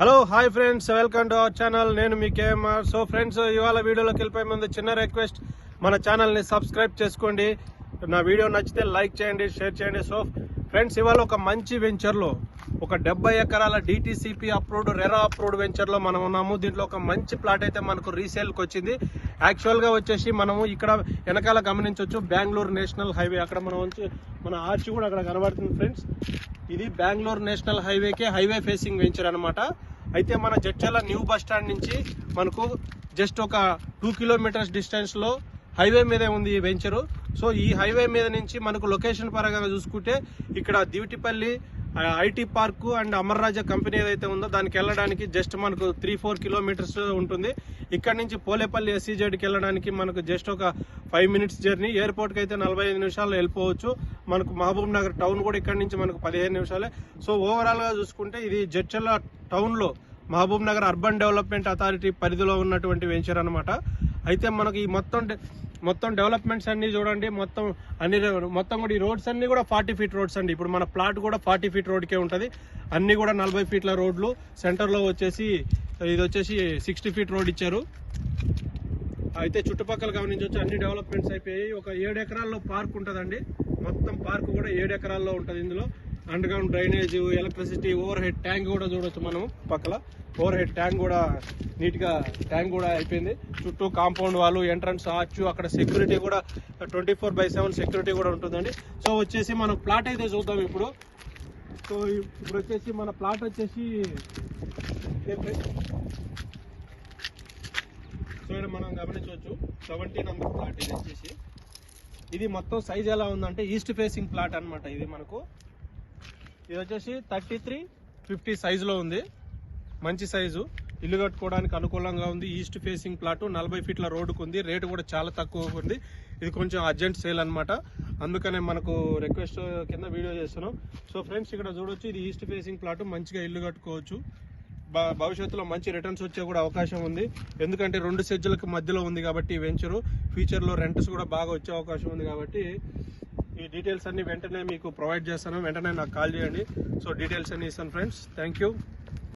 Hello hi friends welcome to our channel నేను మీ KMR so friends ఇవాళ వీడియోలోకి వెళ్ళిపోయే ముందు చిన్న రిక్వెస్ట్ మన ఛానల్ని సబ్స్క్రైబ్ చేసుకోండి. నా వీడియో నచ్చితే లైక్ చేయండి షేర్ చేయండి. సో ఫ్రెండ్స్ ఇవాళ ఒక మంచి వెంచర్లో ఒక డెబ్బై ఎకరాల డిటీసీపీ అప్రూవ్డ్ రెరా అప్రూవ్డ్ వెంచర్లో మనం ఉన్నాము. దీంట్లో ఒక మంచి ప్లాట్ అయితే మనకు రీసేల్కి వచ్చింది. యాక్చువల్గా వచ్చేసి మనము ఇక్కడ వెనకాల గమనించవచ్చు బెంగళూరు నేషనల్ హైవే అక్కడ మనం వచ్చి మన ఆర్చి కూడా అక్కడ కనబడుతుంది ఫ్రెండ్స్ ఇది బెంగళూరు నేషనల్ హైవేకే హైవే ఫేసింగ్ వెంచర్ అనమాట అయితే మన జడ్చర్ల న్యూ బస్ స్టాండ్ నుంచి మనకు జస్ట్ ఒక టూ కిలోమీటర్స్ డిస్టెన్స్లో హైవే మీదే ఉంది ఈ వెంచరు సో ఈ హైవే మీద నుంచి మనకు లొకేషన్ పరంగా చూసుకుంటే ఇక్కడ Divitipalli IT park and Amara Raja company ఏదైతే ఉందో దానికి వెళ్ళడానికి జస్ట్ మనకు త్రీ ఫోర్ కిలోమీటర్స్ ఉంటుంది. ఇక్కడ నుంచి పోలేపల్లి ఎస్సీజెడ్కి వెళ్ళడానికి మనకు జస్ట్ ఒక ఫైవ్ మినిట్స్ జర్నీ. ఎయిర్పోర్ట్కి అయితే నలభై ఐదు నిమిషాలు వెళ్ళిపోవచ్చు. మనకు మహబూబ్ నగర్ టౌన్ కూడా ఇక్కడ నుంచి మనకు పదిహేను నిమిషాలే. సో ఓవరాల్గా చూసుకుంటే ఇది జడ్చర్ల టౌన్లో Mahabub Nagar urban development authority పరిధిలో ఉన్నటువంటి వెంచర్ అనమాట అయితే మనకు ఈ మొత్తం డె- మొత్తం డెవలప్మెంట్స్ అన్ని చూడండి మొత్తం అన్ని మొత్తం కూడా ఈ రోడ్స్ అన్ని కూడా ఫార్టీ ఫీట్ రోడ్స్ అండి. ఇప్పుడు మన ప్లాట్ కూడా ఫార్టీ ఫీట్ రోడ్కే ఉంటుంది. అన్ని కూడా నలభై ఫీట్ల రోడ్లు. సెంటర్లో వచ్చేసి ఇది వచ్చేసి సిక్స్టీ ఫీట్ రోడ్ ఇచ్చారు. అయితే చుట్టుపక్కల గమనించవచ్చు అన్ని డెవలప్మెంట్స్ అయిపోయాయి ఒక ఏడు ఎకరాల్లో పార్క్ ఉంటుందండి. మొత్తం పార్క్ కూడా ఏడు ఎకరాల్లో ఉంటుంది ఇందులో. Underground drainage electricity overhead tank కూడా చూడొచ్చు మనం పక్కల. ఓవర్ హెడ్ ట్యాంక్ కూడా నీట్గా ట్యాంక్ కూడా అయిపోయింది. చుట్టూ కాంపౌండ్ వాళ్ళు ఎంట్రన్స్ ఆచు అక్కడ సెక్యూరిటీ కూడా twenty four by seven security కూడా ఉంటుందండి. సో వచ్చేసి మనం ప్లాట్ అయితే చూద్దాం ఇప్పుడు. సో ఇప్పుడు వచ్చేసి మన ప్లాట్ వచ్చేసి సో ఇక్కడ మనం గమనించవచ్చు. సెవెంటీ నంబర్ ప్లాట్ ఇది వచ్చేసి. ఇది మొత్తం సైజ్ ఎలా ఉందంటే ఈస్ట్ ఫేసింగ్ ప్లాట్ అనమాట ఇది మనకు. ఇది వచ్చేసి థర్టీ త్రీ ఫిఫ్టీ సైజులో ఉంది. మంచి సైజు ఇల్లు కట్టుకోవడానికి అనుకూలంగా ఉంది. ఈస్ట్ ఫేసింగ్ ప్లాట్ నలభై ఫీట్ల రోడ్డుకు ఉంది. రేటు కూడా చాలా తక్కువ ఉంది. ఇది కొంచెం అర్జెంట్ సేల్ అనమాట అందుకనే మనకు రిక్వెస్ట్ కింద వీడియో చేస్తున్నాం. సో ఫ్రెండ్స్ ఇక్కడ చూడొచ్చు ఇది ఈస్ట్ ఫేసింగ్ ప్లాట్ మంచిగా ఇల్లు కట్టుకోవచ్చు. భవిష్యత్తులో మంచి రిటర్న్స్ వచ్చే కూడా అవకాశం ఉంది. ఎందుకంటే రెండు సెజ్జలకు మధ్యలో ఉంది కాబట్టి వెంచరు ఫ్యూచర్లో రెంట్స్ కూడా బాగా వచ్చే అవకాశం ఉంది కాబట్టి ఈ డీటెయిల్స్ అన్ని వెంటనే మీకు ప్రొవైడ్ చేస్తాను. వెంటనే నాకు కాల్ చేయండి. సో డీటెయిల్స్ అన్ని ఇస్తాను ఫ్రెండ్స్. Thank you